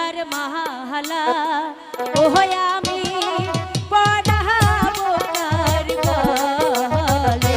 তোমার মহালা। ও আমি কার বলে